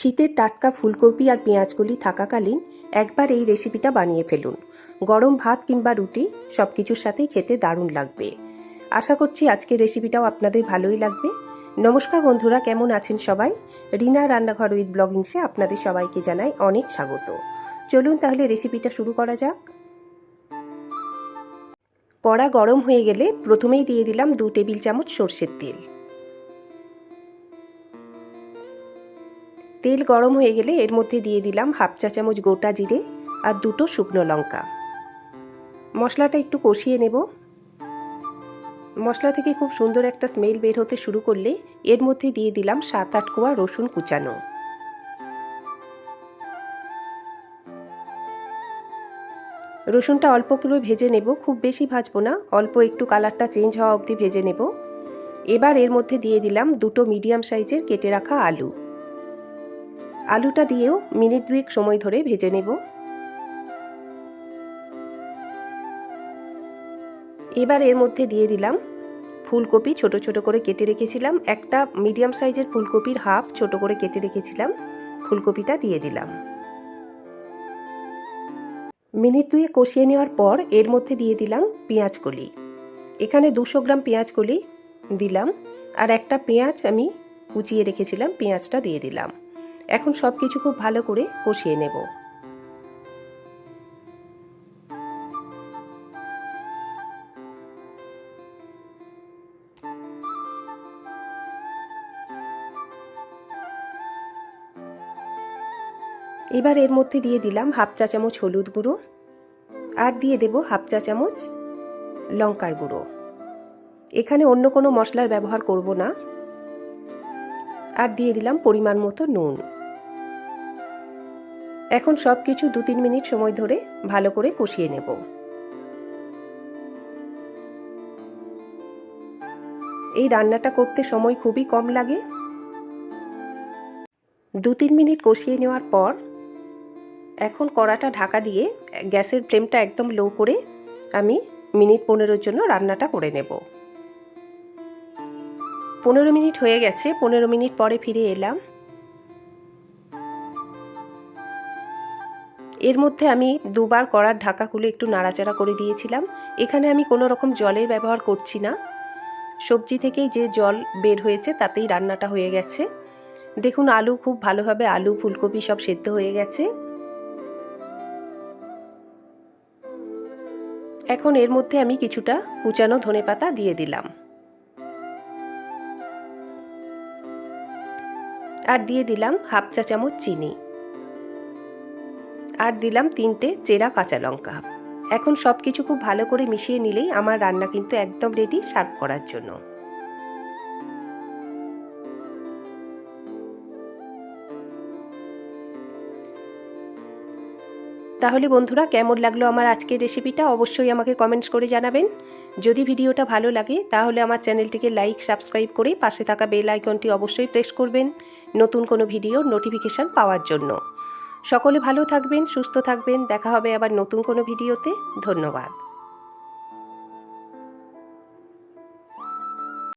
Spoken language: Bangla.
শীতের টাটকা ফুলকপি আর পেঁয়াজগুলি থাকাকালীন একবার এই রেসিপিটা বানিয়ে ফেলুন। গরম ভাত কিংবা রুটি সব কিছুর সাথেই খেতে দারুণ লাগবে। আশা করছি আজকের রেসিপিটাও আপনাদের ভালোই লাগবে। নমস্কার বন্ধুরা, কেমন আছেন সবাই? রিনা রান্নাঘর উইথ ব্লগিংসে আপনাদের সবাইকে জানাই অনেক স্বাগত। চলুন তাহলে রেসিপিটা শুরু করা যাক। কড়া গরম হয়ে গেলে প্রথমেই দিয়ে দিলাম দু টেবিল চামচ সর্ষের তেল। তেল গরম হয়ে গেলে এর মধ্যে দিয়ে দিলাম হাফ চা চামচ গোটা জিরে আর দুটো শুকনো লঙ্কা। মশলাটা একটু কষিয়ে নেব। মশলা থেকে খুব সুন্দর একটা স্মেল বের হতে শুরু করলে এর মধ্যে দিয়ে দিলাম সাত আট কোয়া রসুন কুচানো। রসুনটা অল্প করে ভেজে নেব, খুব বেশি ভাজবো না, অল্প একটু কালারটা চেঞ্জ হওয়া অবধি ভেজে নেব। এবার এর মধ্যে দিয়ে দিলাম দুটো মিডিয়াম সাইজের কেটে রাখা আলু। আলুটা দিয়েও মিনিট দুয়েক সময় ধরে ভেজে নেব। এবার এর মধ্যে দিয়ে দিলাম ফুলকপি, ছোট ছোট করে কেটে রেখেছিলাম। একটা মিডিয়াম সাইজের ফুলকপির হাফ ছোট করে কেটে রেখেছিলাম। ফুলকপিটা দিয়ে দিলাম। মিনিট দুয়ে কষিয়ে নেওয়ার পর এর মধ্যে দিয়ে দিলাম পেঁয়াজ কলি। এখানে দুশো গ্রাম পেঁয়াজ কলি দিলাম। আর একটা পেঁয়াজ আমি কুচিয়ে রেখেছিলাম, পেঁয়াজটা দিয়ে দিলাম। এখন সব কিছু খুব ভালো করে কষিয়ে নেব। এবার এর মধ্যে দিয়ে দিলাম হাফ চা চামচ হলুদ গুঁড়ো আর দিয়ে দেব হাফ চা চামচ লঙ্কার গুঁড়ো। এখানে অন্য কোনো মশলার ব্যবহার করব না। আর দিয়ে দিলাম পরিমাণ মতো নুন। এখন সব কিছু দু তিন মিনিট সময় ধরে ভালো করে কষিয়ে নেব। এই রান্নাটা করতে সময় খুবই কম লাগে। দু তিন মিনিট কষিয়ে নেওয়ার পর এখন কড়াটা ঢাকা দিয়ে গ্যাসের ফ্লেমটা একদম লো করে আমি মিনিট পনেরোর জন্য রান্নাটা করে নেব। পনেরো মিনিট হয়ে গেছে, পনেরো মিনিট পরে ফিরে এলাম। এর মধ্যে আমি দুবার কড়ার ঢাকা খুলে একটু নাড়াচাড়া করে দিয়েছিলাম। এখানে আমি কোনো রকম জলের ব্যবহার করছি না। সবজি থেকেই যে জল বের হয়েছে, তাতেই রান্নাটা হয়ে গেছে। দেখুন, আলু খুব ভালোভাবে আলু, ফুলকপি সব সেদ্ধ হয়ে গেছে। এখন এর মধ্যে আমি কিছুটা কুচানো ধনে পাতা দিয়ে দিলাম। আর দিয়ে দিলাম হাফ চা চামচ চিনি। আর দিলাম তিনটে চেরা কাঁচা লঙ্কা। এখন সব কিছু খুব ভালো করে মিশিয়ে নিলেই আমার রান্না কিন্তু একদম রেডি সার্ভ করার জন্য। তাহলে বন্ধুরা, কেমন লাগল আমার আজকের রেসিপিটা অবশ্যই আমাকে কমেন্টস করে জানাবেন। যদি ভিডিওটা ভালো লাগে, তাহলে আমার চ্যানেলটিকে লাইক সাবস্ক্রাইব করে পাশে থাকা বেল আইকনটি অবশ্যই প্রেস করবেন। নতুন কোনো ভিডিওর নোটিফিকেশান পাওয়ার জন্য। সকলে ভালো থাকবেন সুস্থ থাকবেন। দেখা হবে আবার নতুন কোনো ভিডিওতে। ধন্যবাদ।